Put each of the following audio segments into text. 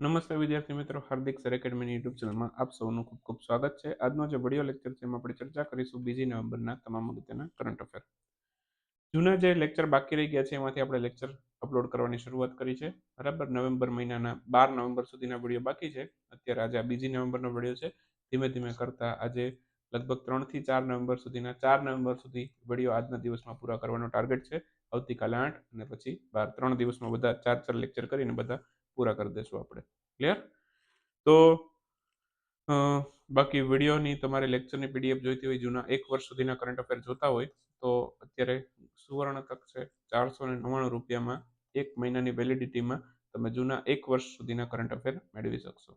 નમસ્તે વિદ્યાર્થી મિત્રો, હાર્દિક સર એકેડમીની યુટ્યુબ ચેનલમાં આપ સૌનું ખૂબ ખૂબ સ્વાગત છે. આજનો જે વીડિયો લેક્ચર છે એમાં આપણે ચર્ચા કરીશું બીજી નવેમ્બરના તમામ અગત્યના કરંટ અફેર જૂના જે લેક્ચર બાકી રહી ગયા છે એમાંથી આપણે લેક્ચર અપલોડ કરવાની શરૂઆત કરી છે. બરાબર, નવેમ્બર મહિનાના બાર નવેમ્બર સુધીના વીડિયો બાકી છે. અત્યારે આજે આ બીજી નવેમ્બરનો વીડિયો છે. ધીમે ધીમે કરતા આજે લગભગ ત્રણથી ચાર નવેમ્બર સુધીના ચાર નવેમ્બર સુધી વીડિયો આજના દિવસમાં પૂરા કરવાનો ટાર્ગેટ છે. આવતીકાલે આઠ અને પછી બાર. ત્રણ દિવસમાં બધા ચાર ચાર લેક્ચર કરીને બધા પૂરા કરી દઈશું આપણે. ક્લિયર તો બાકી વિડીયોની તમારે લેક્ચરની પીડીએફ જોઈતી હોય, જૂના એક વર્ષ સુધીના કરંટ અફેર જોતા હોય, તો અત્યારે સુવર્ણ તક છે ચારસો ને નવ્વાણું રૂપિયામાં એક મહિનાની વેલિડિટીમાં તમે જૂના એક વર્ષ સુધીના કરંટ અફેર મેળવી શકશો.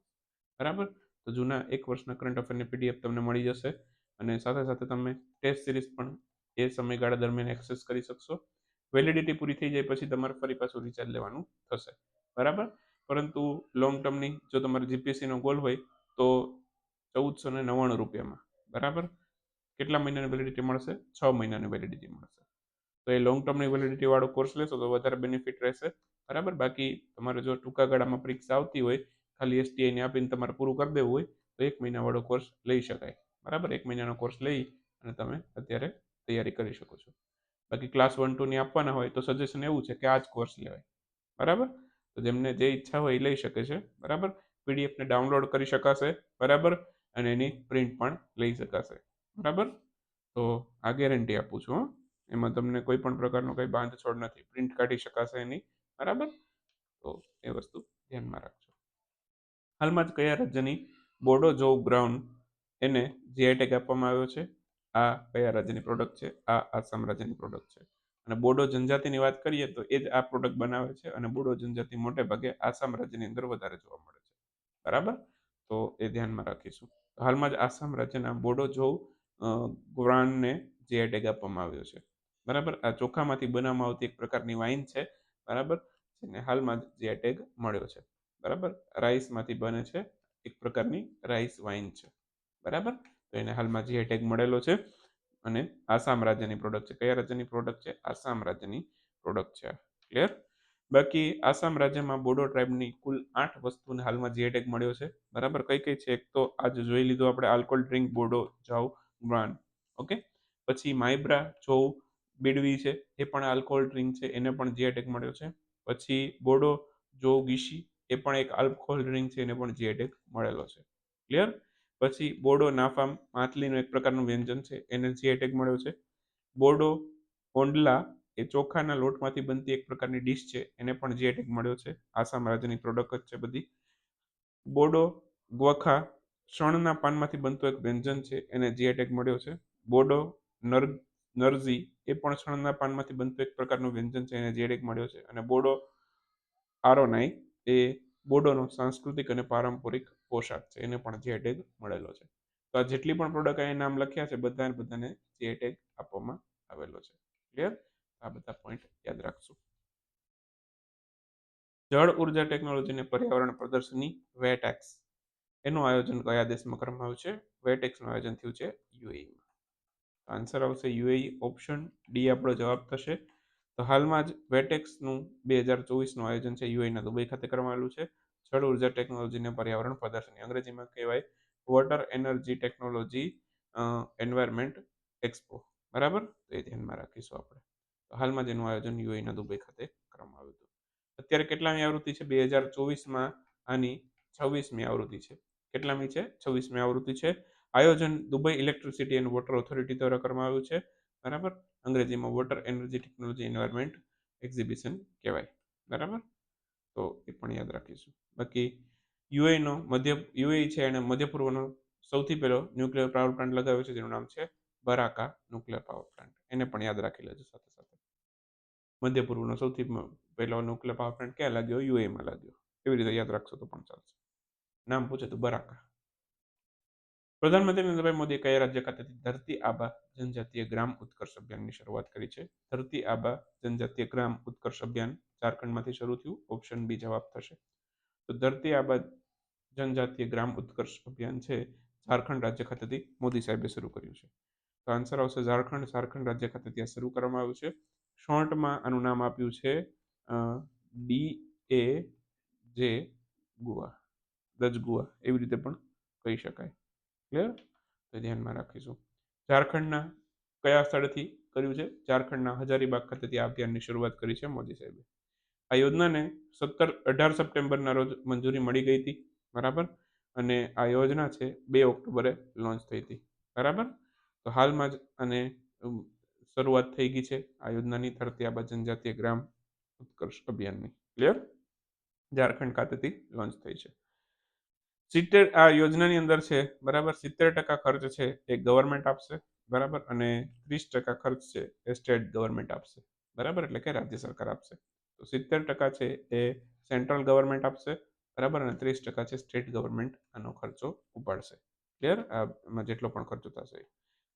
બરાબર? તો જૂના એક વર્ષના કરંટ અફેરની પીડીએફ તમને મળી જશે અને સાથે સાથે તમે ટેસ્ટ સિરીઝ પણ એ સમયગાળા દરમિયાન એક્સેસ કરી શકશો. વેલિડિટી પૂરી થઈ જાય પછી તમારે ફરી પાછું રિચાર્જ લેવાનું થશે. બરાબર? પરંતુ લોંગ ટર્મની જો તમારે જીપીએસસીનો ગોલ હોય, તો ચૌદસો ને નવ્વાણું રૂપિયામાં. બરાબર? કેટલા મહિનાની વેલિડિટી મળશે? છ મહિનાની વેલિડિટી મળશે. તો એ લોંગ ટર્મની વેલિડિટી વાળો કોર્સ લેશો તો વધારે બેનિફિટ રહેશે. બરાબર? બાકી તમારે જો ટૂંકા ગાળામાં પરીક્ષા આવતી હોય, ખાલી એસટીઆઈને આપીને તમારે પૂરું કરી દેવું હોય, તો એક મહિનાવાળો કોર્સ લઈ શકાય. બરાબર? એક મહિનાનો કોર્સ લઈ અને તમે અત્યારે તૈયારી કરી શકો છો. બાકી ક્લાસ વન ટુની આપવાના હોય તો સજેશન એવું છે કે આ જ કોર્સ લેવાય. બરાબર? તો જેમને જે ઈચ્છા હોય એ લઈ શકે છે, બરાબર? પીડીએફને ડાઉનલોડ કરી શકાશે, બરાબર? અને એની પ્રિન્ટ પણ લઈ શકાશે, બરાબર? તો આ ગેરંટી આપું છું એમાં તમને કોઈ પણ પ્રકારનો કંઈ બાંધછોડ નથી પ્રિન્ટ કાઢી શકાશે એની બરાબર? તો એ વસ્તુ ધ્યાનમાં રાખજો. હાલમાં જ કયા રાજ્યની બોડો જો ગ્રાઉન્ડ એને જીઆઈ ટેગ આપવામાં આવ્યો છે? આ કયા રાજ્યની પ્રોડક્ટ છે? આ આસામ રાજ્યની પ્રોડક્ટ છે. અને બોડો જનજાતિની વાત કરીએ તો એ જ આ પ્રોડક્ટ બનાવે છે અને બોડો જનજાતિ મોટે ભાગે આસામ રાજ્યની અંદર વધારે જોવા મળે છે. બરાબર? તો એ ધ્યાનમાં રાખીશું. હાલમાં જ આસામ રાજ્યના બોડો જોવ ગ્રાન્ડને જીઆઈ ટેગ આપવામાં આવ્યો છે. બરાબર? આ ચોખામાંથી બનાવવામાં આવતી એક પ્રકારની વાઇન છે. બરાબર? જેને હાલમાં જ જીઆઈ ટેગ મળ્યો છે. બરાબર? રાઈસમાંથી બને છે. એક પ્રકારની રાઈસ વાઇન છે. બરાબર? તો એને હાલમાં જીઆઈ ટેગ મળેલો છે અને આસામ રાજ્યની પ્રોડક્ટ છે. કયા રાજ્યની પ્રોડક્ટ છે? આસામ રાજ્યની પ્રોડક્ટ છે. ક્લિયર બાકી આસામ રાજ્યમાં બોડો ટ્રાઇબની કુલ આઠ વસ્તુને હાલમાં જીઆઈ મળ્યો છે. બરાબર? કઈ કઈ છે? એક તો આજ જોઈ લીધું આપણે આલ્કોહોલ ડ્રિંક બોડો, જાવ બ્રાન્ડ ઓકે? પછી માઇબ્રા, જોવ, બેડવી છે, એ પણ આલ્કોહોલ ડ્રિંક છે, એને પણ જીઆઈ મળ્યો છે. પછી બોડો જો ગીશી, એ પણ એક આલ્કોહોલ ડ્રિંક છે, એને પણ જીઆઈ મળેલો છે. ક્લિયર પછી બોડો નાફામ માછલીનું એક પ્રકારનું વ્યંજન છે, એને જીઆઈ ટેગ મળ્યો છે. બોડો ઓંડલા એ ચોખાના લોટમાંથી બનતી એક પ્રકારની ડીશ છે, એને પણ જીઆઈ ટેગ મળ્યો છે. આસામ રાજ્યની પ્રોડક્ટ છે બધી. બોડો ગ્વખા શણના પાનમાંથી બનતું એક વ્યંજન છે, એને જીઆઈ ટેગ મળ્યો છે. બોડો નર નરજી એ પણ શણના પાનમાંથી બનતું એક પ્રકારનું વ્યંજન છે, એને જીઆઈ ટેગ મળ્યો છે. અને બોડો આરોનાઈ એ બોડોનો સાંસ્કૃતિક અને પારંપરિક પોશાક છે, એને પણ જે ટેગ મળેલો છે. તો આ જેટલી પણ પ્રોડક્ટ અહીંયા નામ લખ્યા છે, બધાને બધાને જે ટેગ આપવામાં આવેલો છે. ક્લિયર આ બધા પોઈન્ટ યાદ રાખશું. જળ ઊર્જા ટેકનોલોજી અને પર્યાવરણ પ્રદર્શની વેટેક્સ એનું આયોજન કયા દેશમાં કરવામાં આવ્યું છે? વેટેક્સનું આયોજન થયું છે યુએઈમાં આન્સર આવશે યુએઈ ઓપ્શન ડી આપણો જવાબ થશે. તો હાલમાં જ વેટેક્સનું બે હજાર ચોવીસનું આયોજન છે યુએઈના દુબઈ ખાતે કરવામાં આવેલું છે. જળ ઊર્જા ટેકનોલોજીને પર્યાવરણ પ્રદર્શની અંગ્રેજીમાં કહેવાય water energy technology environment expo બરાબર? તો એ ધ્યાનમાં રાખીશું આપણે. હાલમાં જેનું આયોજન યુએઈના દુબઈ ખાતે કરવામાં આવ્યું હતું. અત્યારે કેટલામી આવૃત્તિ છે? બે હજાર ચોવીસમાં આની છવ્વીસમી આવૃત્તિ છે. કેટલામી છે? છવ્વીસમી આવૃત્તિ છે. આયોજન Dubai electricity and water authority દ્વારા કરવામાં આવ્યું છે. બરાબર? અંગ્રેજીમાં water energy technology environment exhibition કહેવાય. બરાબર? તો એ પણ યાદ રાખીશું. બાકી યુએનો મધ્ય યુએ છે એને મધ્ય પૂર્વનો સૌથી પહેલો ન્યુક્લિયર પાવર પ્લાન્ટ લગાવ્યો છે, જેનું નામ છે બરાકા ન્યુક્લિયર પાવર પ્લાન્ટ. એને પણ યાદ રાખી લેજો સાથે સાથે. મધ્ય પૂર્વનો સૌથી પહેલો ન્યુક્લિયર પાવર પ્લાન્ટ ક્યાં લાગ્યો? યુએમાં લાગ્યો. એવી રીતે યાદ રાખશો તો પણ ચાલશે. નામ પૂછે તો બરાકા. પ્રધાનમંત્રી નરેન્દ્રભાઈ મોદીએ કયા રાજ્ય ખાતેથી ધરતી આબા જનજાતીય ગ્રામ ઉત્કર્ષ અભિયાનની શરૂઆત કરી છે? ધરતી આબા જનજાતીય ગ્રામ ઉત્કર્ષ અભિયાન ઝારખંડમાંથી શરૂ થયું ઓપ્શન બી જવાબ થશે. તો ધરતી આબાદ જનજાતીય ગ્રામ ઉત્કર્ષ અભિયાન છે. ઝારખંડ રાજ્ય ખાતેથી મોદી સાહેબે શરૂ કર્યું છે. તો આન્સર આવશે ઝારખંડ. ઝારખંડ રાજ્ય ખાતે ત્યાં શરૂ કરવામાં આવ્યું છે. શોર્ટમાં આનું નામ આપ્યું છે ડી એ જે ગુવા, દજ ગુવા, એવી રીતે પણ કહી શકાય. ક્લિયર તો ધ્યાનમાં રાખીશું. ઝારખંડના કયા સ્થળેથી કર્યું છે? ઝારખંડના હજારીબાગ ખાતેથી આ અભિયાનની શરૂઆત કરી છે મોદી સાહેબે. આ યોજનાને સત્તર અઢાર સપ્ટેમ્બરના રોજ મંજૂરી મળી ગઈ હતી. બરાબર? અને આ યોજના છે બે ઓક્ટોબરે લોન્ચ થઈ હતી. બરાબર? તો હાલમાં જ અને શરૂઆત થઈ ગઈ છે આ યોજનાની ધરતી આબા જનજાતીય ગ્રામ ઉત્કર્ષ અભિયાનની. ક્લિયર ઝારખંડ ખાતેથી લોન્ચ થઈ છે. સિત્તેર આ યોજનાની અંદર છે, બરાબર? સિત્તેર ટકા ખર્ચ છે એ ગવર્મેન્ટ આપશે, બરાબર? અને ત્રીસ ટકા ખર્ચ છે એ સ્ટેટ ગવર્મેન્ટ આપશે, બરાબર? એટલે કે રાજ્ય સરકાર આપશે. તો સિત્તેર ટકા છે એ સેન્ટ્રલ ગવર્મેન્ટ આપશે, બરાબર? અને ત્રીસ ટકા છે સ્ટેટ ગવર્મેન્ટ આનો ખર્ચો ઉપાડશે. ક્લિયર આમાં જેટલો પણ ખર્ચો થશે.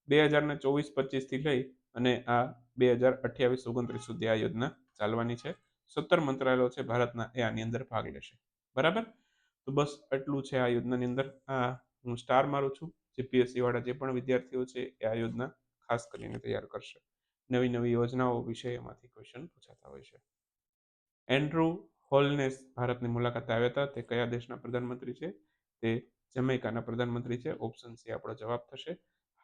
બે હજારને ચોવીસ પચીસથી લઈ અને આ બે હજાર અઠ્યાવીસ ઓગણત્રીસ સુધી આ યોજના ચાલવાની છે. સત્તર મંત્રાલયો છે ભારતના એ આની અંદર ભાગ લેશે. બરાબર? તો બસ એટલું છે આ યોજનાની અંદર. આ હું સ્ટાર મારું છું. જીપીએસસી વાળા જે પણ વિદ્યાર્થીઓ છે એ આ યોજના ખાસ કરીને તૈયાર કરશે. નવી નવી યોજનાઓ વિશે એમાંથી ક્વેશ્ચન પૂછાતા હોય છે. એન્ડ્રુ હોલનેસ ભારતની મુલાકાતે આવ્યા હતા. તે કયા દેશના પ્રધાનમંત્રી છે? તે જમૈકાના પ્રધાનમંત્રી છે. ઓપ્શન સી આપણો જવાબ થશે.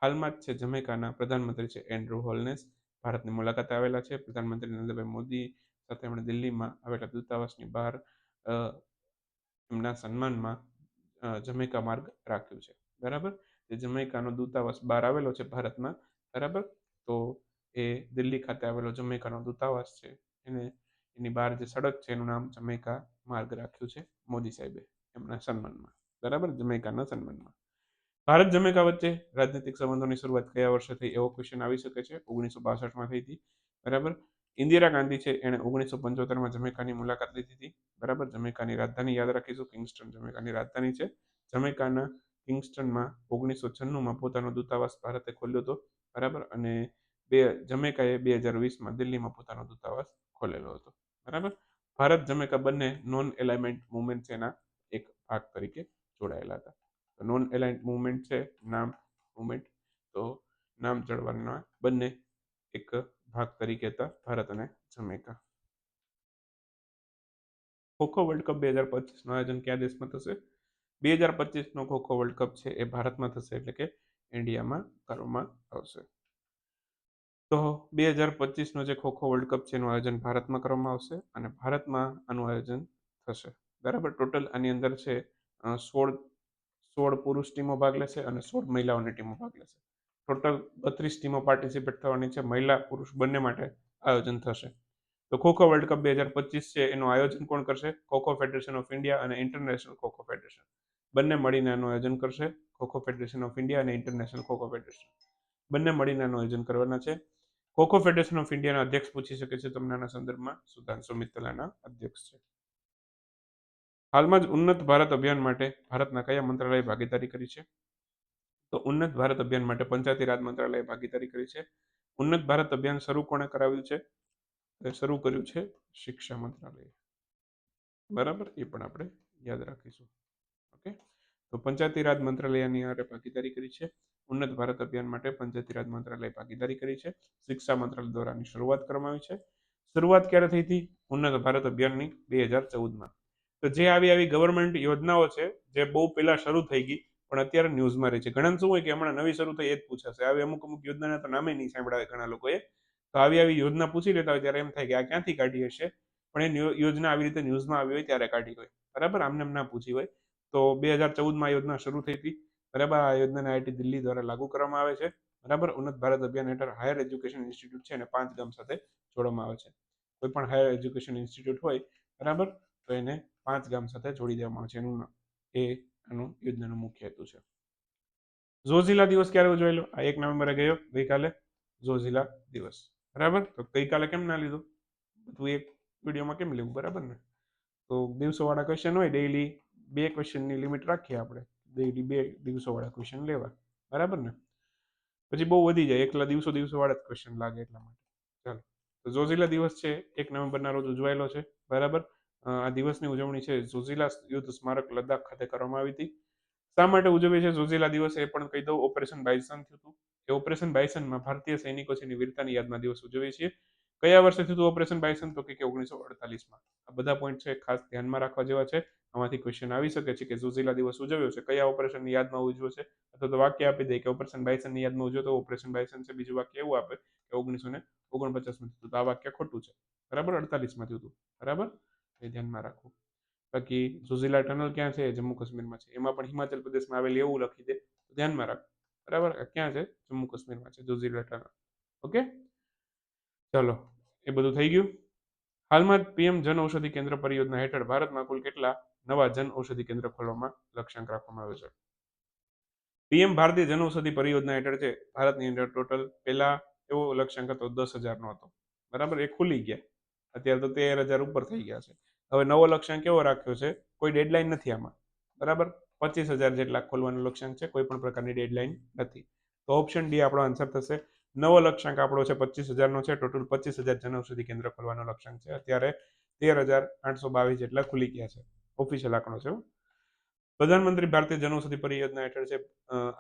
હાલમાં જ છે જમૈકાના પ્રધાનમંત્રી છે એન્ડ્રુ હોલનેસ. ભારતની મુલાકાતે આવેલા છે. પ્રધાનમંત્રી નરેન્દ્રભાઈ મોદી સાથે એમણે દિલ્હીમાં આવેલા દૂતાવાસની બહાર એમના સન્માનમાં જમૈકા માર્ગ રાખ્યું છે. બરાબર? જે જમૈકાનો દૂતાવાસ બહાર આવેલો છે ભારતમાં. બરાબર? તો એ દિલ્હી ખાતે આવેલો જમૈકાનો દૂતાવાસ છે. એને એની બહાર જે સડક છે એનું નામ જમૈકા માર્ગ રાખ્યું છે મોદી સાહેબે એમના સન્માનમાં. બરાબર? જમૈકાના સન્માનમાં. ભારત જમૈકા વચ્ચે રાજનૈતિક સંબંધોની શરૂઆત કયા વર્ષે થઈ એવો ક્વેશ્ચન આવી શકે છે? ઓગણીસો બાસઠમાં થઈ હતી. બરાબર? ઇન્દિરા ગાંધી છે એણે ઓગણીસો પંચોતેરમાં જમૈકાની મુલાકાત લીધી હતી. બરાબર? જમૈકાની રાજધાની યાદ રાખીશું. કિંગસ્ટન જમૈકાની રાજધાની છે. જમૈકાના કિંગસ્ટનમાં ઓગણીસો છન્નુંમાં પોતાનો દૂતાવાસ ભારતે ખોલ્યો હતો. બરાબર? અને બે, જમૈકાએ બે હજાર વીસમાં દિલ્હીમાં પોતાનો દૂતાવાસ ખોલેલો હતો. બરાબર? ભારત જમૈકા બંને નોન એલાઇનમેન્ટ મુવમેન્ટ છે એના એક ભાગ તરીકે જોડાયેલા હતા. નોન એલાઇન્ટ મુવમેન્ટ છે, નામ મુવમેન્ટ તો નામ ચડવાના બંને એક ભાગ તરીકે હતા, ભારત અને જમૈકા. ખોખો વર્લ્ડ કપ બે હજાર પચીસનું આયોજન કયા દેશમાં થશે? બે હજાર પચીસનો ખોખો વર્લ્ડ કપ છે એ ભારતમાં થશે એટલે કે ઇન્ડિયામાં કરવામાં આવશે. તો બે હજાર પચીસનો જે ખોખો વર્લ્ડ કપ છે, એનું આયોજન ભારતમાં કરવામાં આવશે અને ભારતમાં આનું આયોજન થશે. બરાબર? ટોટલ આની અંદર છે સોળ સોળ પુરુષ ટીમો ભાગ લેશે અને સોળ મહિલાઓની ટીમો ભાગ લેશે. ટોટલ બત્રીસ ટીમો પાર્ટિસિપેટ થવાની છે, મહિલા, પુરુષ બંને માટે આયોજન થશે. તો ખોખો વર્લ્ડ કપ બે હજાર પચીસ છે, એનું આયોજન કોણ કરશે? ખોખો ફેડરેશન ઓફ ઇન્ડિયા અને ઇન્ટરનેશનલ ખોખો ફેડરેશન બંને મળીને આનું આયોજન કરશે, ખોખો ફેડરેશન ઓફ ઇન્ડિયા અને ઇન્ટરનેશનલ ખોખો ફેડરેશન બંને મળીને આનું આયોજન કરવાના છે. ખોખો ફેડરેશન ઓફ ઇન્ડિયાના અધ્યક્ષ પૂછી શકે છે તમને આના સંદર્ભમાં? સુધાંશુ મિત્તલાના અધ્યક્ષ છે. હાલમાં જ ઉન્નત ભારત અભિયાન માટે ભારતના કયા મંત્રાલયે ભાગીદારી કરી છે? તો ઉન્નત ભારત અભિયાન માટે પંચાયતી રાજ મંત્રાલયે ભાગીદારી કરી છે. ઉન્નત ભારત અભિયાન શરૂ કોણે કરાવ્યું છે? શરૂ કર્યું છે શિક્ષા મંત્રાલયે. બરાબર? એ પણ આપણે યાદ રાખીશું. ઓકે? તો પંચાયતી રાજ મંત્રાલયની આરે ભાગીદારી કરી છે. ઉન્નત ભારત અભિયાન માટે પંચાયતી રાજ મંત્રાલય ભાગીદારી કરી છે. શિક્ષા મંત્રાલય દ્વારાની શરૂઆત કરવામાં આવી છે. શરૂઆત ક્યારે થઈ હતી? ઉન્નત ભારત અભિયાનની બે હજાર ચૌદમાં. તો જે આવી આવી ગવર્મેન્ટ યોજનાઓ છે, જે બહુ પહેલા શરૂ થઈ ગઈ, પણ અત્યારે ન્યૂઝમાં રહી છે. ઘણા શું હોય કે હમણાં નવી શરૂ થઈ એ જ પૂછાશે. આવી અમુક અમુક યોજનાના તો નામે નહીં સાંભળાવે ઘણા લોકોએ. તો આવી આવી યોજના પૂછી લેતા હોય ત્યારે એમ થાય કે આ ક્યાંથી કાઢી હશે? પણ એ યોજના આવી રીતે ન્યૂઝમાં આવી હોય ત્યારે કાઢી હોય. બરાબર? આમને એમ ના પૂછી હોય. તો બે હજાર ચૌદમાં યોજના શરૂ થઈ હતી. બરાબર, આ યોજનાને આઈટી દિલ્હી દ્વારા લાગુ કરવામાં આવે છે. બરાબર, ઉન્નત ભારત અભિયાન હેઠળ હાયર એજ્યુકેશન ઇન્સ્ટિટ્યૂટ છે અને પાંચ ગામ સાથે જોડવામાં આવે છે. કોઈ પણ હાયર એજ્યુકેશન ઇન્સ્ટિટ્યૂટ હોય, બરાબર, તો એને પાંચ ગામ સાથે જોડી દેવામાં આવે છે. એનું એ આનું યોજનાનો મુખ્ય હેતુ છે. ઝોઝિલા દિવસ ક્યારે ઉજવાયેલો? આ એક નવેમ્બરે ગયો, ગઈકાલે ઝોઝિલા દિવસ. બરાબર, તો ગઈકાલે કેમ ના લીધું? બધું એક વિડીયોમાં કેમ લેવું બરાબર ને? તો દિવસોવાળા ક્વેશ્ચન હોય ડેઈલી બે ક્વેશ્ચનની લિમિટ રાખીએ આપણે. બે દિવસોવાળા ક્વેશ્ચન લેવા. બરાબર ને? પછી બહુ વધી જાય. એકલા દિવસો દિવસોવાળા જ ક્વેશ્ચન લાગે એટલા માટે. ચાલો. તો ઝોઝીલા દિવસ છે. એક નવેમ્બરના રોજ ઉજવાયેલો છે. બરાબર? આ દિવસની ઉજવણી છે ઝોઝીલા યુદ્ધ સ્મારક લદ્દાખ ખાતે કરવામાં આવી હતી. શા માટે ઉજવીએ છે ઝોઝીલા દિવસ એ પણ કહી દઉં. ઓપરેશન બાઇસન થયું હતું. એ ઓપરેશન બાઇસનમાં ભારતીય સૈનિકો છે વીરતાની યાદમાં દિવસ ઉજવીએ છીએ. કયા વર્ષે થયું ઓપરેશન બાયસન તો કે ઓગણીસો અડતાલીસમાં? આ બધા પોઈન્ટ છે ખાસ ધ્યાનમાં રાખવા જેવા છે. આમાંથી ક્વેશ્ચન આવી શકે છે કે ઝુઝીલા દિવસ ઉજવ્યો છે. કયા ઓપરેશનની યાદમાં ઉજવ્યો છે? અથવા તો વાક્ય આપી દે કે ઓપરેશન બાયસનની યાદમાં ઉજવ્યો તો ઓપરેશન બાયસન છે. બીજું વાક્ય એવું આપે કે ઓગણીસો ને ઓગણપચાસમાં થયું તો આ વાક્ય ખોટું છે. બરાબર? અડતાલીસમાં થયું હતું. બરાબર? એ ધ્યાનમાં રાખવું બાકી ઝુઝીલા ટનલ ક્યાં છે? જમ્મુ કાશ્મીરમાં છે. એમાં પણ હિમાચલ પ્રદેશમાં આવેલી એવું લખી દે. ધ્યાનમાં રાખ. બરાબર? ક્યાં છે? જમ્મુ કાશ્મીરમાં છે ઝુઝીલા ટનલ. ઓકે? ચલો, એ બધું થઈ ગયું. હાલમાં પીએમ જન ઔષધિ કેન્દ્ર પરિયોજના હેઠળ ભારતમાં કુલ કેટલા નવા જન ઔષધિ કેન્દ્ર ખોલવામાં લક્ષ્યાંક રાખવામાં આવ્યો છે? પીએમ ભારતીય જન ઔષધિ પરિયોજના હેઠળ છે ભારતની અંદર ટોટલ પહેલા એવો લક્ષ્યાંક હતો દસ હજારનો હતો. બરાબર, એ ખુલી ગયા. અત્યારે તો તેર હજાર ઉપર થઈ ગયા છે. હવે નવો લક્ષ્યાંક કેવો રાખ્યો છે? કોઈ ડેડલાઇન નથી આમાં. બરાબર, પચીસ હજાર જેટલા ખોલવાનો લક્ષ્યાંક છે, કોઈ પણ પ્રકારની ડેડલાઇન નથી. તો ઓપ્શન ડી આપણો આન્સર થશે. નવો લક્ષ્યાંક આપણો છે પચીસ હજારનો છે. ટોટલ પચીસ હજાર જનઔષધિ કેન્દ્ર ખોલવાનો લક્ષ્યાંક છે. અત્યારે તેર હજાર આઠસો બાવીસ જેટલા ખુલી ગયા છે. ઓફિશિયલ આંકડો છે પ્રધાનમંત્રી ભારતીય જનૌષધિ પરિયોજના હેઠળ છે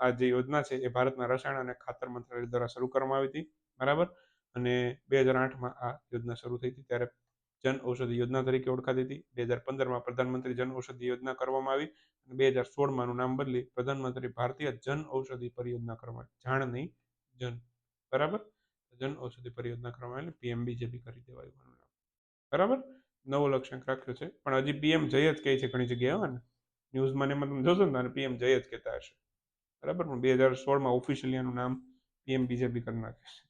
આ જે યોજના છે એ ભારતના રસાયણ અને ખાતર મંત્રાલય દ્વારા શરૂ કરવામાં આવી હતી. બરાબર? અને બે હજાર આઠમાં આ યોજના શરૂ થઈ હતી. ત્યારે જન ઔષધિ યોજના તરીકે ઓળખાતી હતી. બે હજાર પંદરમાં પ્રધાનમંત્રી જન ઔષધિ યોજના કરવામાં આવી. અને બે હજાર સોળમાં નામ બદલી પ્રધાનમંત્રી ભારતીય જન ઔષધિ પરિયોજના કરવામાં જાણ નહીં. જન બરાબર? જન ઔષધિ પરિયોજના કરવામાં આવી પીએમબીજેપી કરી દેવાયું બરાબર? નવો લક્ષ્યાંક રાખ્યો છે. પણ હજી પીએમ જય જ કહે છે ઘણી જગ્યાએ ને. ન્યૂઝમાં એમાં તમે જોશો ને પીએમ જય જ કહેતા હશે. બરાબર? પણ બે હજાર સોળમાં ઓફિશિયલી એનું નામ પીએમ બીજેપી કરી નાખે છે.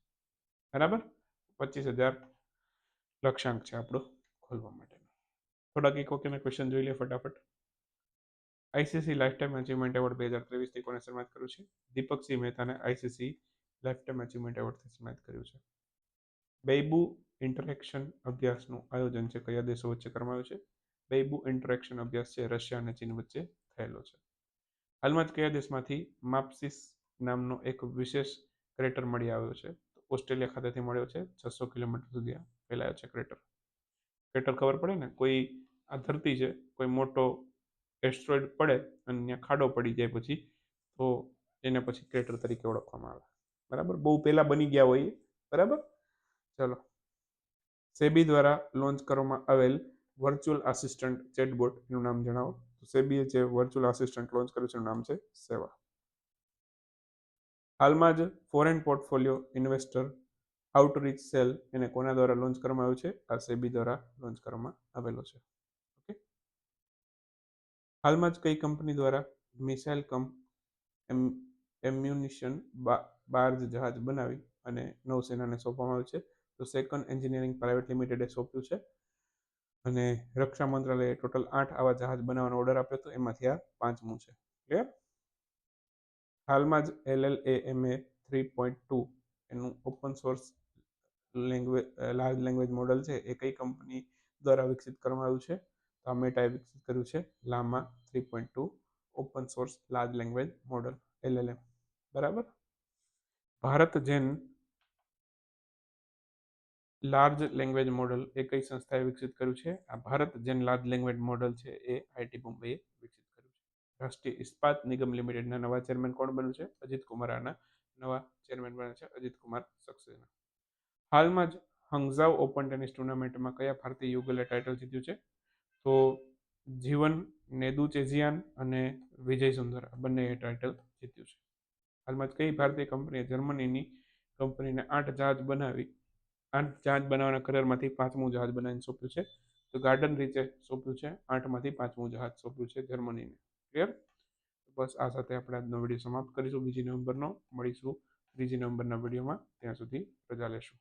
બરાબર? પચીસ હજાર લક્ષ્યાંક છે આપણો ખોલવા માટેનો. થોડાક એક વખત ક્વેશ્ચન જોઈ લે ફટાફટ. ICC life time achievement award બે હજાર ત્રેવીસથી કોને સન્માનિત કર્યું છે? દીપકસિંહ મહેતાને આઈસીસી લાઈફ ટાઈમ અચીવમેન્ટ એવોર્ડથી સન્માનિત કર્યું છે. બેબુ ઇન્ટરેક્શન અભ્યાસનું આયોજન છે. કયા દેશો વચ્ચે કરવામાં આવ્યું છે? બેબુ ઇન્ટરેક્શન અભ્યાસ છે. રશિયા અને ચીન વચ્ચે થયેલો છે. હાલમાં જ કયા દેશમાંથી માપ્સિસ નામનો એક વિશેષ ક્રેટર મળી આવ્યો છે? ઓસ્ટ્રેલિયા ખાતેથી મળ્યો છે. છસો કિલોમીટર સુધી ફેલાયો છે ક્રેટર. ક્રેટર ખબર પડે ને? કોઈ આ ધરતી છે. કોઈ મોટો એસ્ટ્રોઇડ પડે અને ત્યાં ખાડો પડી જાય પછી, તો એને પછી ક્રેટર તરીકે ઓળખવામાં આવે. બરાબર? બહુ પહેલાં બની ગયા હોય બરાબર? ચલો. સેબી દ્વારા લોન્ચ કરવામાં આવેલ વર્ચ્યુઅલ આસિસ્ટન્ટ ચેટબોટ એનું નામ જણાવો. તો સેબીએ જે વર્ચ્યુઅલ આસિસ્ટન્ટ લોન્ચ કર્યું છે એનું નામ છે સેવા. હાલમાં જ foreign portfolio investor outreach cell એને કોના દ્વારા લોન્ચ કરવામાં આવ્યું છે? આ સેબી દ્વારા લોન્ચ કરવામાં આવેલો છે. ઓકે? હાલમાં જ કઈ કંપની દ્વારા મિસાઇલ કમ એમ્યુનિશન બાર્જ જહાજ બનાવી અને નૌસેનાને સોંપવામાં આવ્યું છે. તો સેકન્ડ એન્જિનિયરિંગ પ્રાઇવેટ લિમિટેડે સોંપ્યું છે અને રક્ષા મંત્રાલયે ટોટલ આઠ આવા જહાજ બનાવવાનો ઓર્ડર આપ્યો હતો. એમાંથી આ પાંચમું છે. ક્લિયર? હાલમાં જ L A M A three point two એનું open source language large language model છે. એ કઈ કંપની દ્વારા વિકસિત કરવામાં આવ્યું છે? તો આ મેટાએ વિકસિત કર્યું છે. Llama three point two open source large language model LLM બરાબર? Bharat Gen large language model એ કઈ સંસ્થાએ વિકસિત કર્યું છે? આ Bharat Gen large language model છે એ આઈટી મુંબઈએ વિકસિત કર્યું છે. રાષ્ટ્રીય ઇસ્પાત નિગમ લિમિટેડના નવા ચેરમેન કોણ બન્યું છે? અજીત કુમાર આના નવા ચેરમેન બન્યા છે અજીત કુમાર સક્સેના. હાલમાં જ હંગઝાવ ઓપન ટેનિસ ટુર્નામેન્ટમાં કયા ભારતીય યુગલે ટાઇટલ જીત્યું છે? તો જીવન, નેદુ ચેઝિયાન અને વિજય સુંદર, આ બંનેએ ટાઇટલ જીત્યું છે. હાલમાં કઈ ભારતીય કંપનીએ જર્મનીની કંપનીને આઠ જહાજ બનાવી, આઠ જહાજ બનાવવાના કરારમાંથી પાંચમું જહાજ બનાવીને સોંપ્યું છે. તો ગાર્ડન રીચે સોંપ્યું છે, આઠમાંથી પાંચમું જહાજ સોંપ્યું છે જર્મનીને. ક્લિયર બસ આ સાથે આપણે આજનો વીડિયો સમાપ્ત કરીશું. બીજી નવેમ્બરનો મળીશું. ત્રીજી નવેમ્બરના વિડીયોમાં ત્યાં સુધી રજા લેશું.